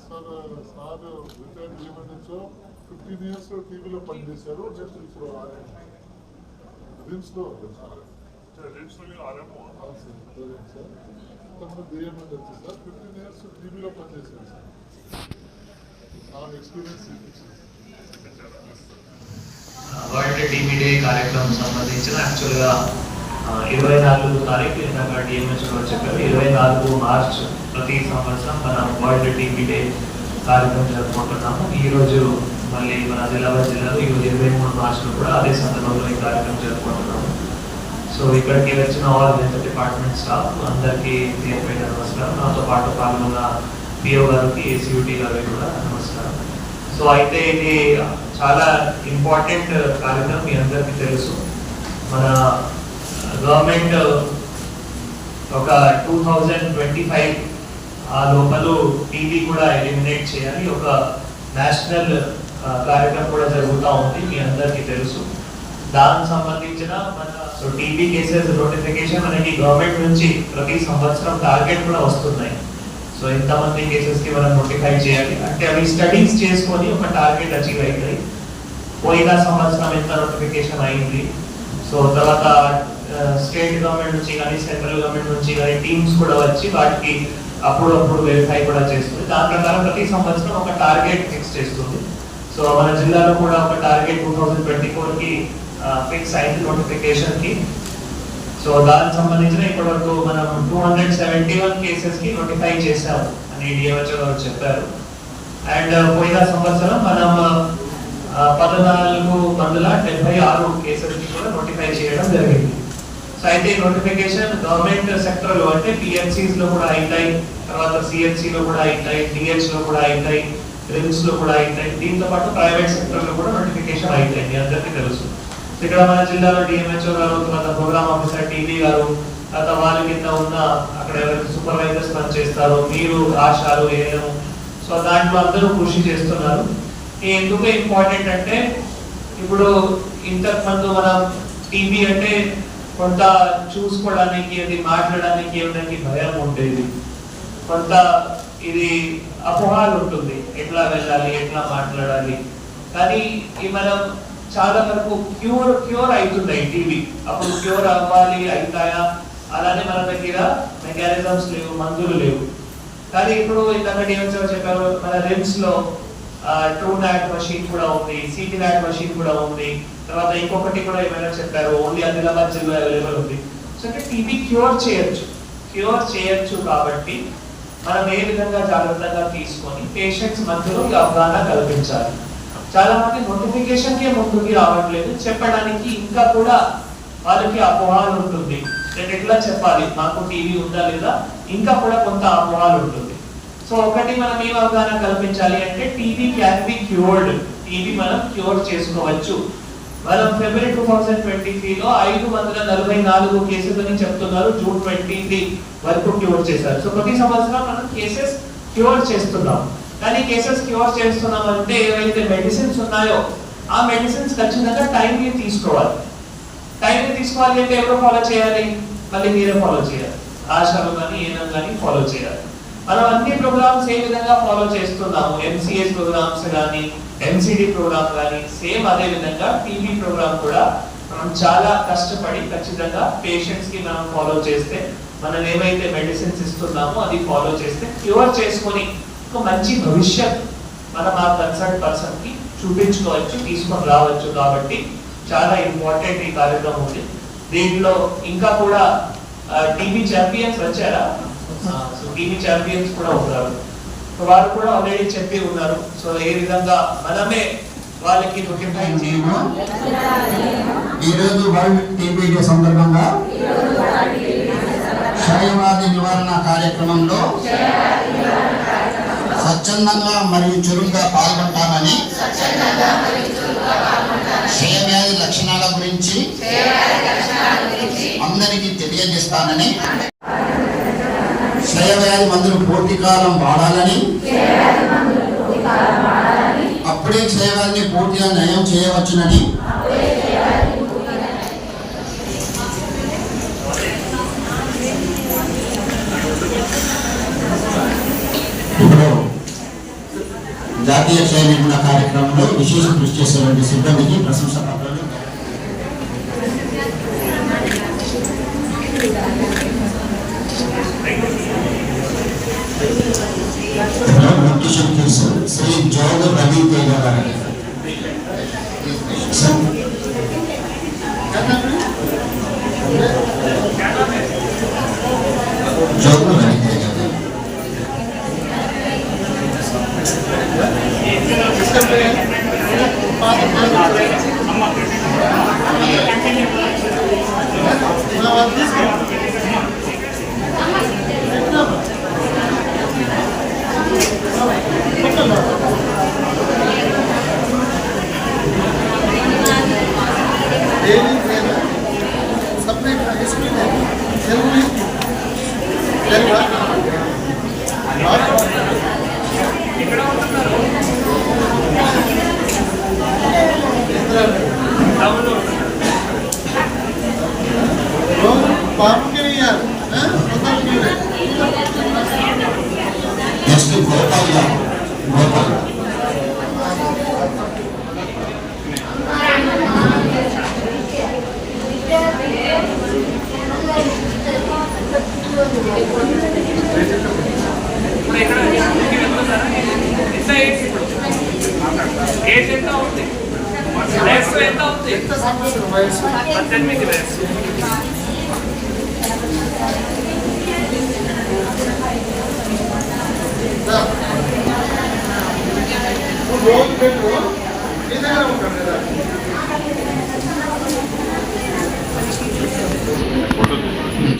Sir sir retired limit fifteen years టీవీలో పనిచేశారు just ఇప్పుడు రిమ్స్లో బియ్యం వచ్చి సార్ ఫిఫ్టీన్ ఇయర్స్ టీవీలో పనిచేశారు సార్ నా ఎక్స్పీరియన్స్ ఇప్పించింది వరల్డ్ టీవీ డే కార్యక్రమం సంబంధించిన యాక్చువల్గా ఇరవై నాలుగు తారీఖు ఇందాక డిఎంఎస్ గారు చెప్పారు. ఇరవై నాలుగు మార్చ్ ప్రతి సంవత్సరం మనం వరల్డ్ టీవీ డే కార్యక్రమం జరుపుకుంటున్నాము. ఈ రోజు మళ్ళీ మన ఆదిలాబాద్ జిల్లాలో ఈ రోజు ఇరవై మూడు మార్చిలో కూడా అదే సందర్భంలో ఈ కార్యక్రమం జరుపుకుంటున్నాము. సో ఇక్కడికి వచ్చిన ఆల్ హెల్త్ డిపార్ట్మెంట్ స్టాఫ్ అందరికీ దీనిపైన నమస్కారం. నాతో పాటు పాల్గొన్న పిఓ గారికి ఏసీయూటీ గారికి కూడా నమస్కారం. సో అయితే ఇది చాలా ఇంపార్టెంట్ కార్యక్రమం మీ అందరికీ తెలుసు. మన గవర్నమెంట్ ఒక టూ థౌజండ్ ట్వంటీ ఫైవ్ ఆ లోపల టీవీ కూడా ఎలిమినేట్ చేయాలి. ఒక నేషనల్ కార్యక్రమం కూడా జరుగుతూ ఉంది మీ అందరికీ తెలుసు. దానికి సంబంధించిన మన సో టీబీ కేసెస్ నోటిఫికేషన్ మనకి గవర్నమెంట్ నుంచి ప్రతి సంవత్సరం టార్గెట్ కూడా వస్తున్నాయి. సో ఎంతమంది కేసెస్కి మనం నోటిఫై చేయాలి. అంటే అవి స్టడీస్ చేసుకొని ఒక టార్గెట్ అచీవ్ అవుతాయి పోయిన సంవత్సరం ఎంత నోటిఫికేషన్ అయింది. సో తర్వాత స్టేట్ గవర్నమెంట్ నుంచి కానీ సెంట్రల్ గవర్నమెంట్ నుంచి కానీ టీమ్స్ కూడా వచ్చి వాటికి అప్పుడప్పుడు వెరిఫై కూడా చేస్తుంది. దాని ప్రకారం ప్రతి సంవత్సరం ఒక టార్గెట్ ఫిక్స్ చేస్తుంది. సో మన జిల్లాలో కూడా ఒక టార్గెట్ టూ థౌజండ్ ట్వంటీ ఫోర్కి ఫిక్స్ అయింది నోటిఫికేషన్కి సో దానికి సంబంధించిన ఇప్పటివరకు మనం టూ హండ్రెడ్ సెవెంటీ వన్ కేసెస్కి నోటిఫై చేశాము అని డిఎంహెచ్ఓ గారు చెప్పారు. అండ్ పోయిన సంవత్సరం మనం పద్నాలుగు వందల డెబ్బై ఆరు కేసెస్కి కూడా నోటిఫై చేయడం జరిగింది. సో అయితే నోటిఫికేషన్ గవర్నమెంట్ సెక్టర్లో అంటే పిఎంసీస్లో కూడా అవుతాయి తర్వాత సిఎంసీలో కూడా అవుతాయి డిఎస్లో కూడా అవుతాయి రిమ్స్లో కూడా అవుతాయి దీంతో పాటు ప్రైవేట్ సెక్టర్లో కూడా నోటిఫికేషన్ అవుతాయి మీ అందరికీ తెలుసు. ఇక్కడ మన జిల్లాలో డిఎంహెచ్ఓ గారు తర్వాత ప్రోగ్రామ్ ఆఫీసర్ టీవీ గారు తర్వాత వాళ్ళ కింద ఉన్న అక్కడ ఎవరైతే సూపర్వైజర్స్ పనిచేస్తారో మీరు ఆశాలు ఏఎం సో దాంట్లో అందరూ కృషి చేస్తున్నారు. ఎందుకు ఇంపార్టెంట్ అంటే ఇప్పుడు ఇంతకుముందు మనం టీవీ అంటే కొంత చూసుకోవడానికి అది మాట్లాడడానికి ఏమైనా భయం ఉండేది. కొంత ఇది అపోహాలు ఉంటుంది. ఎట్లా వెళ్ళాలి ఎట్లా మాట్లాడాలి. కానీ ఈ మనం చాలా వరకు క్యూర్ క్యూర్ అవుతున్నాయి టీవీ అప్పుడు క్యూర్ అవ్వాలి అవుతాయా? అలానే మన దగ్గర మెకానిజమ్స్ లేవు మందులు లేవు. కానీ ఇప్పుడు ఇందాక ఏమో చెప్పారు మన రిమ్స్లో ట్రూ నాట్ మషిన్ కూడా ఉంది సిటీ నాట్ మషిన్ కూడా ఉంది. తర్వాత ఇంకొకటి కూడా ఏమైనా చెప్పారు ఓన్లీ ఆదిలాబాద్ జిల్లా అవైలబుల్ ఉంది. సో అంటే టీవీ క్యూర్ చేయొచ్చు. క్యూర్ చేయొచ్చు కాబట్టి మనం ఏ విధంగా జాగ్రత్తగా తీసుకొని పేషెంట్స్ మధ్యలో ఈ అవగాహన కల్పించాలి. చాలా మంది నోటిఫికేషన్ కే ముందుకి రావట్లేదు. చెప్పడానికి ఇంకా కూడా వాళ్ళకి అపోహాలు ఉంటుంది. నేను ఎట్లా చెప్పాలి? నాకు టీవీ ఉందా లేదా? ఇంకా కూడా కొంత అపోహాలు ఉంటుంది. సో ఒకటి మనం ఏం అవగాహన కల్పించాలి అంటే TB can be cured TB మనం క్యూర్ చేసుకోవచ్చు. మనం ఫిబ్రవరి టూ థౌసండ్ ట్వంటీ త్రీలో ఐదు వందల నలభై నాలుగు కేసెస్ అని చెప్తున్నారు. జూన్ ట్వంటీ త్రీ వరకు క్యూర్ చేశారు. సో ప్రతి సంవత్సరం మనం కేసెస్ క్యూర్ చేస్తున్నాం. కానీ కేసెస్ క్యూర్ చేస్తున్నాం అంటే ఏవైతే మెడిసిన్స్ ఉన్నాయో ఆ మెడిసిన్స్ ఖచ్చితంగా టైంని తీసుకోవాలి. టైంని తీసుకోవాలి అంటే ఎవరు ఫాలో చేయాలి? మళ్ళీ మీరే ఫాలో చేయాలి. ఆశాలు కానీ ఏనం కానీ ఫాలో చేయాలి. మనం అన్ని ప్రోగ్రామ్స్ ఏ విధంగా ఫాలో చేస్తున్నాము? ఎంసీఏ ప్రోగ్రామ్స్ కానీ ఎంసీడి ప్రోగ్రామ్ కానీ సేమ్ అదే విధంగా టీవీ ప్రోగ్రామ్ కూడా మనం చాలా కష్టపడి ఖచ్చితంగా పేషెంట్స్కి మనం ఫాలో చేస్తే మనం ఏవైతే మెడిసిన్స్ ఇస్తున్నామో అది ఫాలో చేస్తే క్యూర్ చేసుకొని ఒక మంచి భవిష్యత్ మనం ఆ కన్సర్న్ పర్సన్కి చూపించుకోవచ్చు తీసుకొని రావచ్చు కాబట్టి చాలా ఇంపార్టెంట్ ఈ కార్యక్రమం ఉంది. దీంట్లో ఇంకా కూడా టీవీ ఛాంపియన్స్ వచ్చారా? సో టీవీ ఛాంపియన్స్ కూడా ఉన్నారు. సో వారు కూడా ఆల్రెడీ చెప్పి ఉన్నారు. సో ఏ విధంగా మనమే వాళ్ళకి నోటిఫై చేయము ఈరోజు వరల్డ్ టీబీ డే సందర్భంగా క్షయవ్యాధి నివారణ కార్యక్రమంలో స్వచ్ఛందంగా మరియు చురుగ్గా పాల్గొంటానని క్షయవ్యాధి లక్షణాల గురించి అందరికీ తెలియజేస్తానని క్షయవ్యాధి మందులు పూర్తి కాలం వాడాలని అప్పుడే క్షయవ్యాధిని పూర్తిగా నయం చేయవచ్చునని ఇప్పుడు జాతీయ క్షయ నిర్మూలన కార్యక్రమంలో విశేష కృషి చేసేటువంటి సిబ్బందికి ప్రశంసా शक्ति से श्री जोग नदी के द्वारा जोग नदी పాపకి ఎంత ఏజ్ ఇప్పుడు? ఏజ్ ఎంత ఉంది వయస్సు ఎంత ఉంది ఎంత సంవత్సరం వయసు పద్దెనిమిది వయస్సు నువ్వు రోజు పెట్టు నీ దగ్గర ఉంటాడు కదా